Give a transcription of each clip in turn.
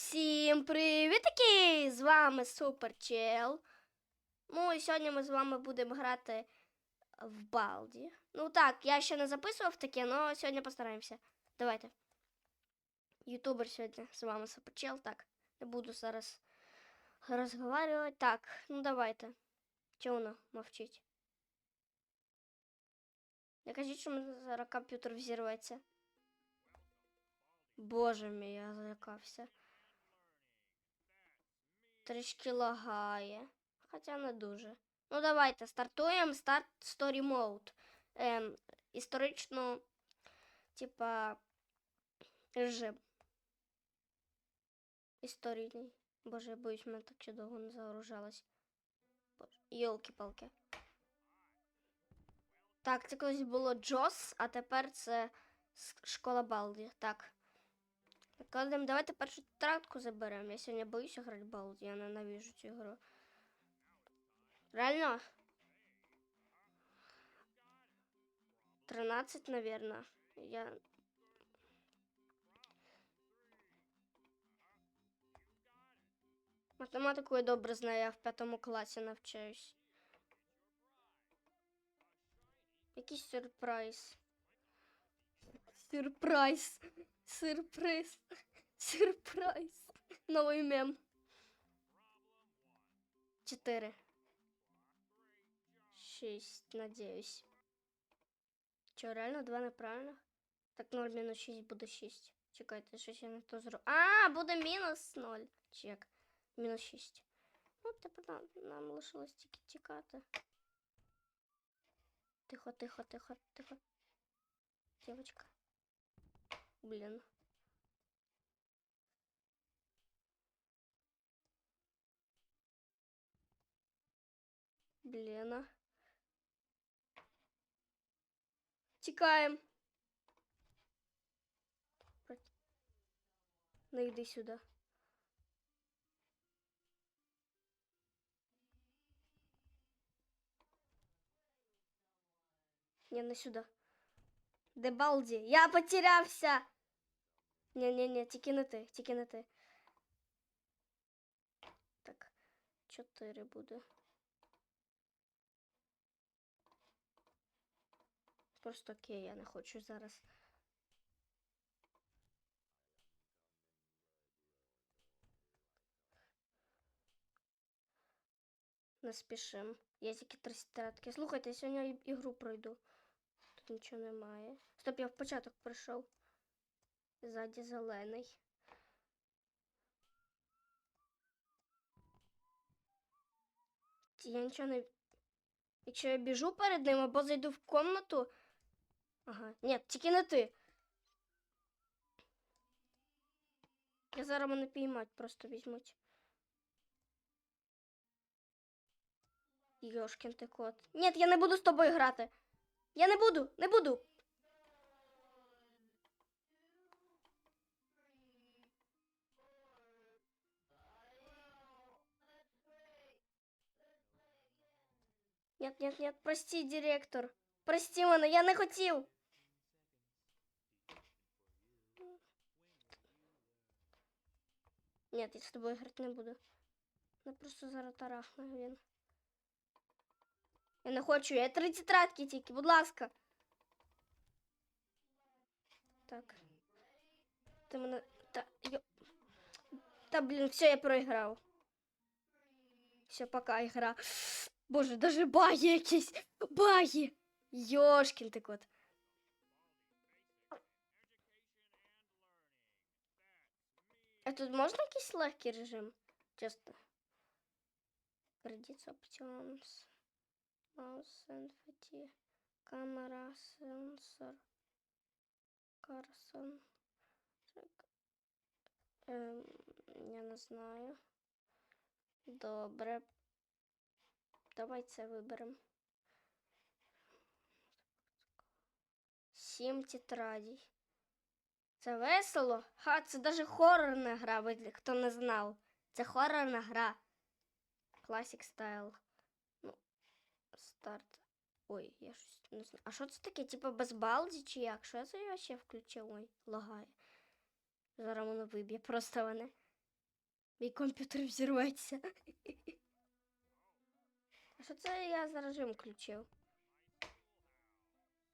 Всім привітки! З вами Суперчел. Ну і сьогодні ми з вами будемо грати в Балді. Ну так, я ще не записував таке, але сьогодні постараємося. Давайте. Ютубер сьогодні з вами Суперчел. Так, не буду зараз розговорювати. Так, ну давайте. Чого воно мовчить? Не кажіть, що мене зараз комп'ютер взірветься. Боже мій, я залякався. Трішки лагає. Хоча не дуже. Ну, давайте стартуємо старт Story Mode. Ем, історично, типа, режим. Історійний. Боже, я боюсь, мене так ще довго не загружалось. Йолки-палки. Так, це колись було Джос, а тепер це школа Балді. Так. Кладемо, давайте першу тетрадку заберемо. Я сьогодні боюся грати в я ненавижу цю гру. Реально? 13, наверное. Я... Математику я добре знаю, я в п'ятому класі навчаюсь. Якийсь сюрприз. Сюрприз. Сюрприз. Сюрприз. Новий мем. Чотири. Шість, надіюсь. Чо, реально два неправильно? Так 0 мінус 6 буде 6. Чекайте, щось я не то зроблю. А, буде мінус 0. Чек. Мінус 6. Ну, тепер нам, нам лишилось тільки тікати. Тихо, тихо, тихо, тихо. Девочка. Блін. Блін. Тікаємо. Ну йди сюди. Не, не сюди. Де Балді? Я потерявся. Ні, ні, ні, тільки не ти, тільки не ти. Так, чотири буде. Просто окей, я не хочу зараз. Не спішим. Я тільки три тетрадки. Слухайте, я сьогодні ігру пройду. Нічого немає. Стоп, я в початок прийшов. Ззаді зелений. Я нічого не. Якщо я біжу перед ним або зайду в комнату. Ага, ні, тільки не ти. Я зараз мене піймать, просто візьмуть. Йошкін ти кот. Ні, я не буду з тобою грати. Я не буду, не буду. Нет, нет, нет, прости, директор. Прости мене, я не хотів. Нет, я з тобою грати не буду. Я просто зараз тарахну він. Я не хочу, я три тетрадки тільки, будь ласка. Так. Ти мене. Та, йо... Та блін, все, я проіграв. Все, пока ігра. Боже, даже баги якісь. Баги. Йошкін ти кот. А тут можна якийсь легкий режим? Чесно. Credits options. Mouse. Камера, сенсор. Карсон. Ем, я не знаю. Добре. Давай це виберемо. Сім тетрадей. Це весело? Ха, це даже хорорна гра, хто не знав. Це хорорна гра. Classic Style. Старт. Ой, я щось не знаю. А що це таке? Типа без балді чи як? Що це я ще включив? Ой, лагає. Зараз воно виб'є просто мене. Мій комп'ютер взірветься. А що це я за режим включив?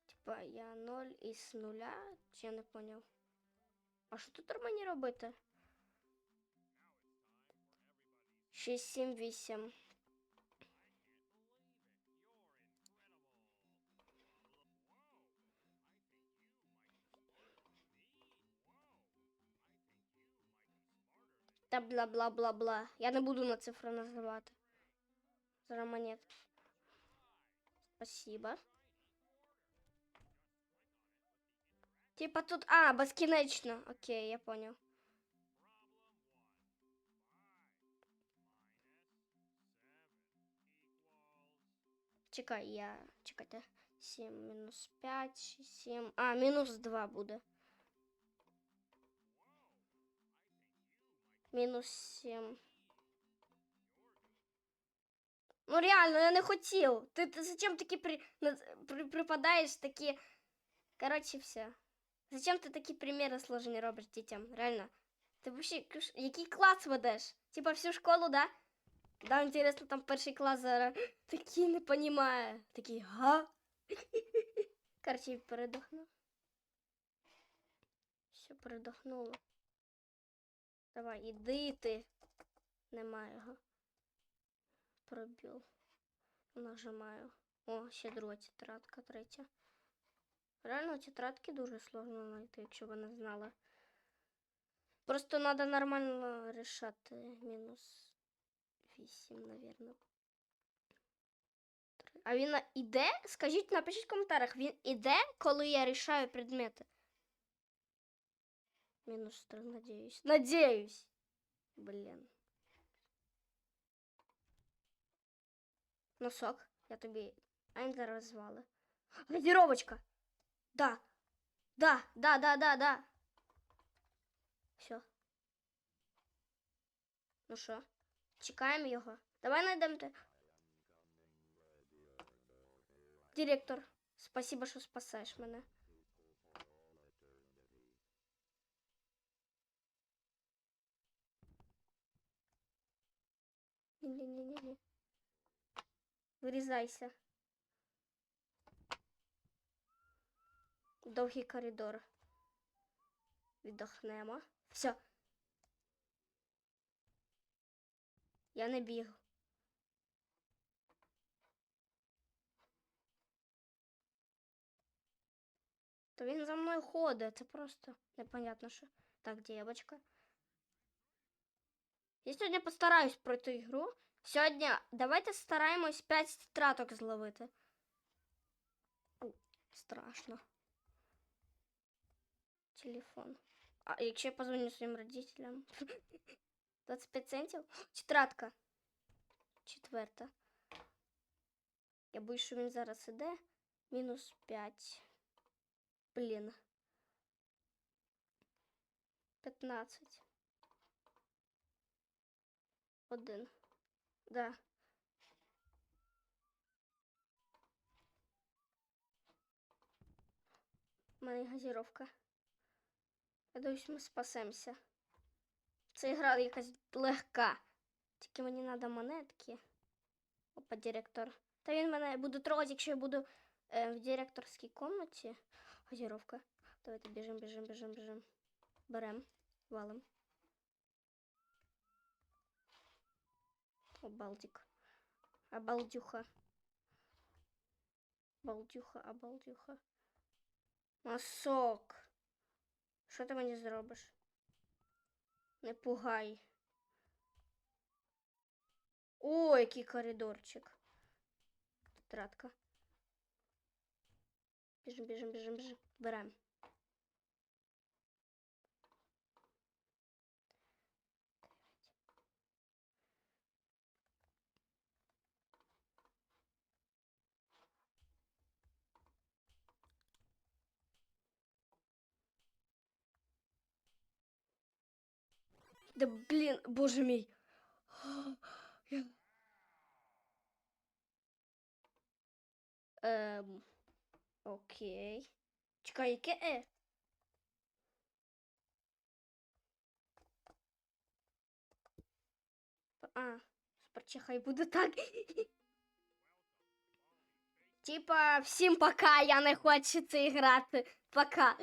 Типа я 0 із нуля? Чи я не поняв? А що тут мені робити? 6, 7, 8. Та бла бла бла бла. Я не буду на цифру називати. Зараз монет. Спасибо. Типа тут. А, безкінечно. Окей, я понял. Чекай, я. Чекайте. 7 мінус 5, 7. А, мінус 2 буде. Мінус 7. Ну реально, я не хотів. Ти, ти зачем такі при, при, припадаєш такі. Коротше, все. Зачем ти такі приміри сложені робиш дітям? Реально. Ти вообще який клас ведеш? Типа всю школу, да? Да, інтересно, там перший клас зараз такий не понімає. Такий, га? Короче, передохну. Все, передохнуло. Давай, іди ти. Немає його. Пробіл. Нажимаю. О, ще друга тетрадка, третя. Реально тетрадки дуже сложно знайти, якщо ви не знали. Просто треба нормально рішати. Мінус 8, навірно. Три. А він іде? Скажіть, напишіть в коментарях, він іде, коли я рішаю предмети. Мінус 3, надіюсь. Надіюсь. Блін. Носок, я тобі. Ай, розвали. Газіровочка. Да. Да, да, да, да, да. Все. Ну що, чекаємо його. Давай знайдемо те. Директор, спасибо, що спасаєш мене. Ні-ні-ні-ні. Вирізайся. Довгий коридор. Віддохнемо. Все. Я не біг. То він за мною ходить. Це просто непонятно, що. Так, дівчинка. Я сьогодні постараюсь пройти ігру. Сьогодні давайте стараємось 5 тетрадок зловити. У, страшно. Телефон. А якщо я позвоню своїм родителям? 25 центів? Тетрадка. Четверта. Я боюсь, що він зараз іде. Мінус 5. Блін. 15. Один. Да. У мене газіровка. Я думаю, ми спасемося. Це гра якась легка. Тільки мені треба монетки. Опа, директор. Та він мене буде трогати, якщо я буду е, в директорській комнаті. Газіровка. Давайте біжимо, біжимо, біжимо, біжимо. Берем, валим. О, балдик. Обалдюха. Балдюха, обалдюха. Масок. Що ти мені зробиш? Не пугай. О, який коридорчик. Тетрадка. Біжим, біжим, біжим, біжим. Берем. Да блін, боже мій. Ем, окей. Чекай, яке е? А, суперчел, хай буде так. Типа, всім пока, я не хочу це грати. Пока.